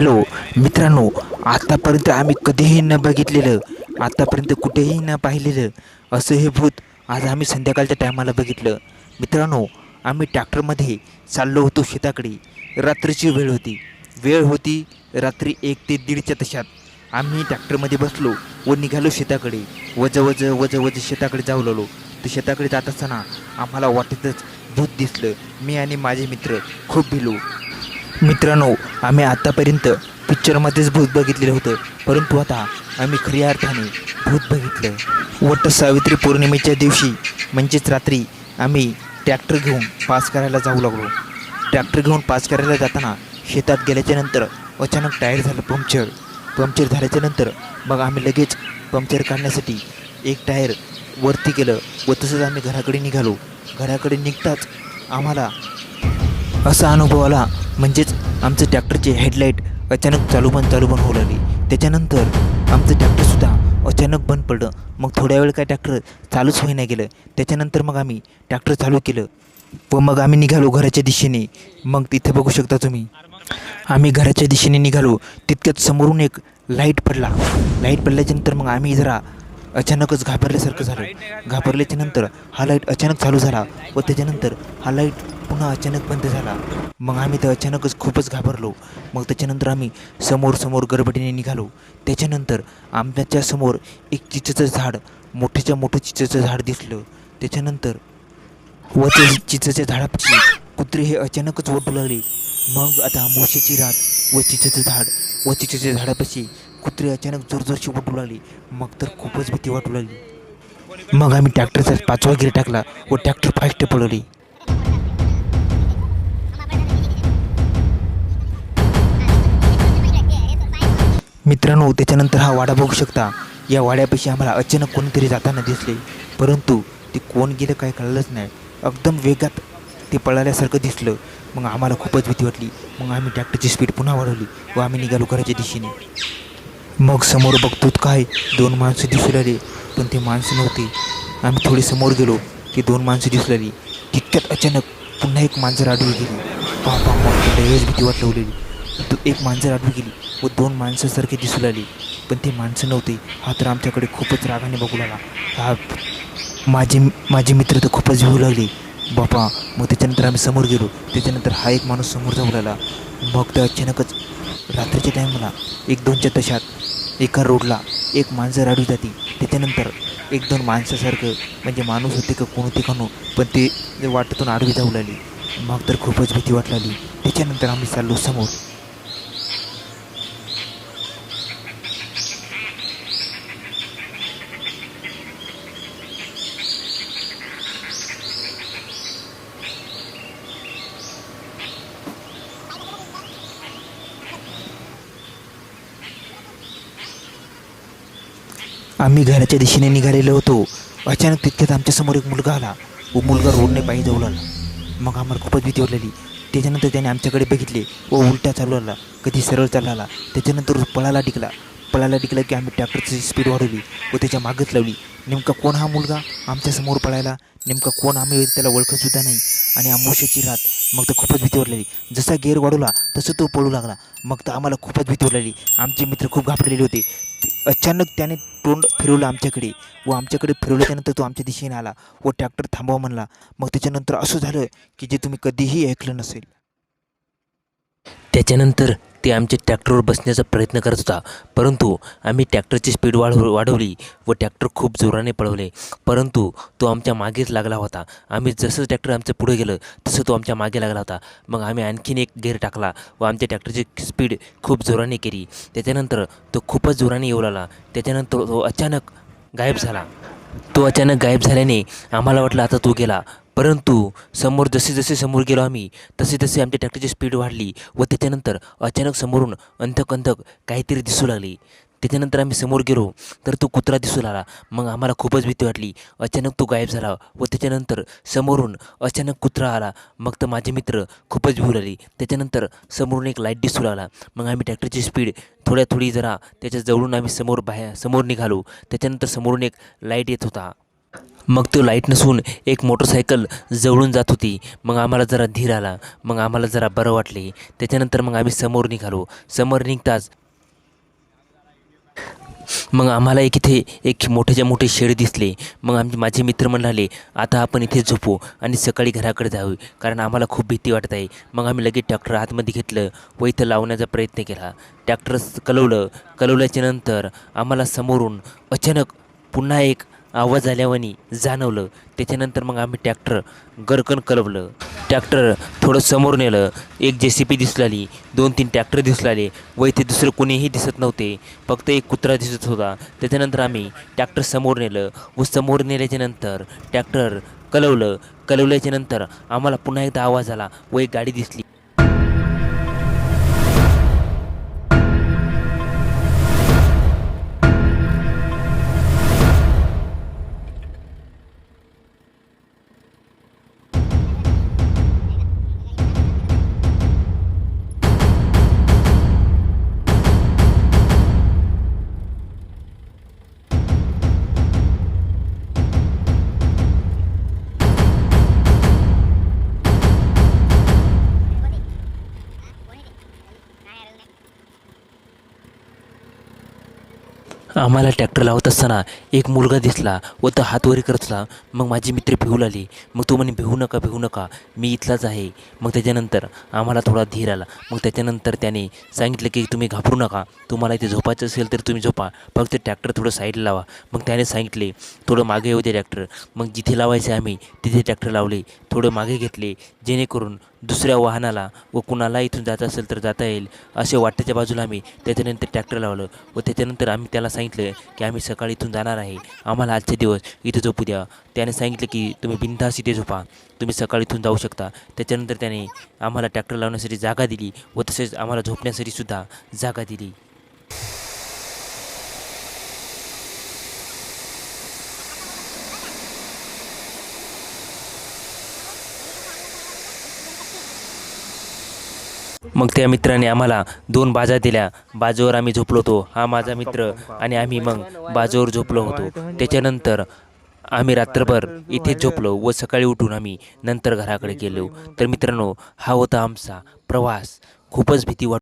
Hello मित्रांनो आत्तापर्यंत आम्ही कधीही न बघितलेलं आत्तापर्यंत कुठेही न पाहिलेलं असं हे भूत आज आम्ही संध्याकाळच्या टायमाला बघितलं. मित्रांनो आम्ही ट्रॅक्टरमध्ये चाललो होतो शेताकडे. रात्रीची वेळ होती. वेळ होती रात्री एक ते दीडच्या तशात. आम्ही ट्रॅक्टरमध्ये बसलो व निघालो शेताकडे. वज वज वज वज शेताकडे जाऊ लागलो. तर शेताकडे जात असताना आम्हाला वाटेतच भूत दिसलं. मी आणि माझे मित्र खूप भिलो. मित्रांनो आम्ही आत्तापर्यंत पिक्चरमध्येच भूत बघितलेलं होतं. परंतु आता आम्ही खऱ्या अर्थाने भूत बघितलं. वट सावित्री पौर्णिमेच्या दिवशी म्हणजेच रात्री आम्ही ट्रॅक्टर घेऊन पास करायला जाऊ लागलो. ट्रॅक्टर घेऊन पास करायला जाताना शेतात गेल्याच्यानंतर अचानक टायर झालं पंक्चर पंक्चर झाल्याच्यानंतर मग आम्ही लगेच पंक्चर काढण्यासाठी एक टायर वरती केलं व तसंच आम्ही घराकडे निघालो. घराकडे निघताच आम्हाला असा अनुभव आला म्हणजेच आमचं ट्रॅक्टरचे हेडलाईट अचानक चालू बंद चालू बंद होऊ लागली. त्याच्यानंतर आमचं ट्रॅक्टरसुद्धा अचानक बंद पडलं. मग थोड्या वेळ काय ट्रॅक्टर चालूच होईना गेलं. त्याच्यानंतर मग आम्ही ट्रॅक्टर चालू केलं व मग आम्ही निघालो घराच्या दिशेने. मग तिथे बघू शकता तुम्ही आम्ही घराच्या दिशेने निघालो. तितक्यात समोरून एक लाइट पडला. लाइट पडल्याच्यानंतर मग आम्ही जरा अचानकच घाबरल्यासारखं झालं. घाबरल्याच्यानंतर हा लाइट अचानक चालू झाला व त्याच्यानंतर हा लाइट पुन्हा अचानक बंद झाला. मग आम्ही तर अचानकच खूपच घाबरलो. मग त्याच्यानंतर आम्ही समोर समोर गडबडीने निघालो. त्याच्यानंतर आंब्याच्या समोर एक चिचेचं झाड मोठ्याच्या मोठं चिचेचं झाड दिसलं. त्याच्यानंतर व ते चिचेच्या झाडापाशी कुत्रे हे अचानकच ओढू लागले. मग आता मोशीची रात व चिचेचं झाड व चिचेच्या झाडापाशी कुत्रे अचानक जोरजोरशी ओढू लागले. मग तर खूपच भीती वाटू लागली. मग आम्ही ट्रॅक्टरचा पाचवा गिर टाकला व ट्रॅक्टर फास्ट पळवली. मित्रांनो त्याच्यानंतर हा वाडा बघू शकता. या वाड्यापाशी आम्हाला अचानक कोणीतरी जाताना दिसले. परंतु ते कोण गेलं काय कळलंच नाही. एकदम वेगात ते पळाल्यासारखं दिसलं. मग आम्हाला खूपच भीती वाटली. मग आम्ही ट्रॅक्टरची स्पीड पुन्हा वाढवली व आम्ही निघालो घराच्या दिशेने. मग समोर बघतोत काय? दोन माणसं दिसू लागले पण ते माणसं नव्हते. आम्ही थोडे समोर गेलो की दोन माणसं दिसू लागली तितक्यात अचानक पुन्हा एक मांजर आडवी गेली. पापा मग भीती भीती वाटवलेली तो एक मांजर आडवी गेली. व दोन माणसासारखे दिसू लागली पण ती माणसं नव्हती. हा तर आमच्याकडे खूपच रागाने बघू लागला. हा माझे माझे मित्र तर खूपच घेऊ लागले. बापा मग त्याच्यानंतर आम्ही समोर गेलो. त्याच्यानंतर हा एक माणूस समोर जाऊ लागला. मग तर अचानकच रात्रीच्या टायमाला एक दोनच्या तशात एका रोडला एक माणसं राडू जाते. त्याच्यानंतर एक दोन माणसासारखं म्हणजे माणूस होते का कोण होते का नो पण ते वाटेतून आडवी जाऊ लागली. मग तर खूपच भीती वाटू लागली. त्याच्यानंतर आम्ही चाललो समोर. आम्ही घराच्या दिशेने निघालेलो होतो. अचानक तितक्यात आमच्यासमोर एक मुलगा आला. व मुलगा रोडने पायी जाऊ लागला. मग आम्हाला खूपच भीती वाटलेली. त्याच्यानंतर त्याने आमच्याकडे बघितले व उलटा चालू आला कधी सरळ चालला. आला त्याच्यानंतर पळाला टिकला. पळायला टिकला की आम्ही ट्रॅक्टरची स्पीड वाढवली व त्याच्या मागच लावली. नेमका कोण हा मुलगा? आमच्यासमोर पळायला. नेमका कोण आम्ही त्याला ओळखतसुद्धा नाही. आणि आमोशाची रात. मग तर खूपच भीती वाटलेली. जसा गेअर वाढवला तसं तो पळू लागला. मग तर आम्हाला खूपच भीती वाटलेली. आमचे मित्र खूप घाबरलेले होते. अचानक त्याने तोंड फिरवलं आमच्याकडे. व आमच्याकडे फिरवल्याच्यानंतर तो आमच्या दिशेने आला. व ट्रॅक्टर थांबवा म्हणला. मग त्याच्यानंतर असं झालं की जे तुम्ही कधीही ऐकलं नसेल. त्याच्यानंतर ते आमच्या ट्रॅक्टरवर बसण्याचा प्रयत्न करत होता. परंतु आम्ही ट्रॅक्टरची स्पीड वाढव वाढवली व ट्रॅक्टर खूप जोराने पळवले. परंतु तो आमच्या मागेच लागला होता. आम्ही जसं ट्रॅक्टर आमचं पुढे गेलं तसं तो आमच्या मागे लागला होता. मग आम्ही आणखीन एक गेअर टाकला व आमच्या ट्रॅक्टरची स्पीड खूप जोराने केली. त्याच्यानंतर तो खूपच जोराने येऊ लागला. त्याच्यानंतर तो अचानक गायब झाला. तो अचानक गायब झाल्याने आम्हाला वाटलं आता तो गेला. परंतु समोर जसे जसे समोर गेलो आम्ही तसे तसे आमच्या ट्रॅक्टरची स्पीड वाढली व त्याच्यानंतर अचानक समोरून अंधक अंधक काहीतरी दिसू लागली. त्याच्यानंतर आम्ही समोर गेलो तर तो कुत्रा दिसू लागला मग आम्हाला खूपच भीती वाटली. अचानक तो गायब झाला व त्याच्यानंतर समोरून अचानक कुत्रा आला. मग तर माझे मित्र खूपच भिवू लागली त्याच्यानंतर समोरून एक लाइट दिसू लागला. मग आम्ही ट्रॅक्टरची स्पीड थोड्या थोडी जरा त्याच्या जवळून आम्ही समोर बाहेर समोर निघालो. त्याच्यानंतर समोरून एक लाइट येत होता. मग तो लाइट नसून एक मोटरसायकल जवळून जात होती. मग आम्हाला जरा धीर आला. मग आम्हाला जरा बरं वाटले. त्याच्यानंतर मग आम्ही समोर निघालो. समोर निघताच मग आम्हाला एक इथे एक मोठेच्या मोठे शेड दिसले. मग आमचे माझे मित्र म्हणाले आता आपण इथे झोपू आणि सकाळी घराकडे जाऊ कारण आम्हाला खूप भीती वाटत आहे. मग आम्ही लगेच ट्रॅक्टर आतमध्ये घेतलं व इथं लावण्याचा प्रयत्न केला. ट्रॅक्टर कलवलं. कलवल्याच्या नंतर आम्हाला समोरून अचानक पुन्हा एक आवाज आल्यावानी जाणवलं. त्याच्यानंतर मग आम्ही ट्रॅक्टर गरकन कलवलं. ट्रॅक्टर थोडं समोर नेलं. एक जे सी पी दिसलाली दोन तीन ट्रॅक्टर दिसलाले व इथे दुसरं कोणीही दिसत नव्हते. फक्त एक कुत्रा दिसत होता. त्याच्यानंतर आम्ही ट्रॅक्टर समोर नेलं व समोर नेल्याच्यानंतर ट्रॅक्टर कलवलं. कलवल्याच्यानंतर आम्हाला पुन्हा एकदा आवाज आला व एक गाडी दिसली. आम्हाला ट्रॅक्टर लावत असताना एक मुलगा दिसला व तो हातवरी करत होता. मग माझे मित्र भिवू लागली. मग तो म्हणे भिवू नका भिवू नका. मी इथलाच आहे. मग त्याच्यानंतर आम्हाला थोडा धीर आला. मग त्याच्यानंतर त्याने सांगितलं की तुम्ही घाबरू नका. तुम्हाला इथे झोपायचं असेल तर तुम्ही झोपा. फक्त ट्रॅक्टर थोडं साईडला लावा. मग त्याने सांगितले थोडं मागे येऊ दे ट्रॅक्टर. मग जिथे लावायचे आम्ही तिथे ट्रॅक्टर लावले थोडं मागे घेतले. जेणेकरून दुसऱ्या वाहनाला व कुणाला इथून जात असेल तर जाता येईल असे वाटेच्या बाजूला आम्ही त्याच्यानंतर ट्रॅक्टर लावलं व त्याच्यानंतर आम्ही त्याला सांगितलं की आम्ही सकाळी इथून जाणार आहे. आम्हाला आजचे दिवस इथे झोपू द्या. त्याने सांगितलं की तुम्ही बिनधास्त इथे झोपा. तुम्ही सकाळी इथून जाऊ शकता. त्याच्यानंतर त्याने आम्हाला ट्रॅक्टर लावण्यासाठी जागा दिली व तसेच आम्हाला झोपण्यासाठी सुद्धा जागा दिली. मग त्या मित्राने आम्हाला दोन बाजा दिल्या. बाजूवर आम्ही झोपलो होतो. हा माझा मित्र आणि आम्ही मग बाजूवर झोपलो होतो. त्याच्यानंतर आम्ही रात्रभर इथे झोपलो व सकाळी उठून आम्ही नंतर घराकडे गेलो. तर मित्रांनो हा होता आमचा प्रवास. खूपच भीती वाट